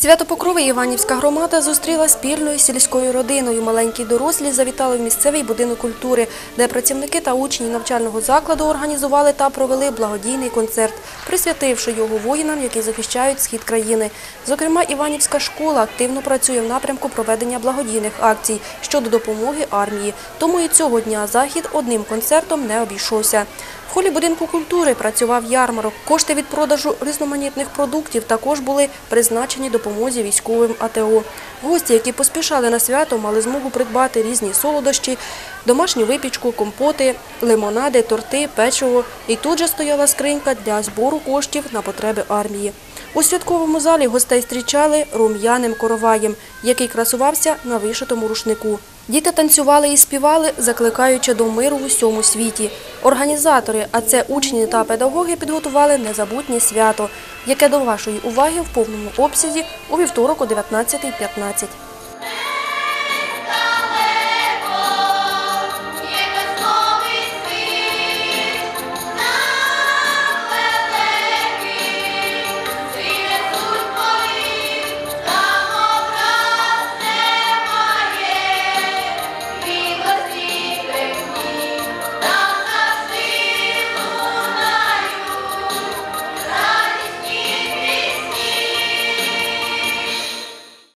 Свято Покрови Іванівська громада зустріла спільною сільською родиною. Маленькі дорослі завітали в місцевий будинок культури, де працівники та учні навчального закладу організували та провели благодійний концерт, присвятивши його воїнам, які захищають схід країни. Зокрема, Іванівська школа активно працює в напрямку проведення благодійних акцій щодо допомоги армії. Тому і цього дня захід одним концертом не обійшовся. В холі будинку культури працював ярмарок. Кошти від продажу різноманітних продуктів також були призначені допомозі військовим АТО. Гості, які поспішали на свято, мали змогу придбати різні солодощі, домашню випічку, компоти, лимонади, торти, печиво. І тут же стояла скринька для збору коштів на потреби армії. У святковому залі гостей зустрічали рум'яним короваєм, який красувався на вишитому рушнику. Діти танцювали і співали, закликаючи до миру в усьому світі. Організатори, а це учні та педагоги, підготували незабутнє свято, яке до вашої уваги в повному обсязі у вівторок о 19.15.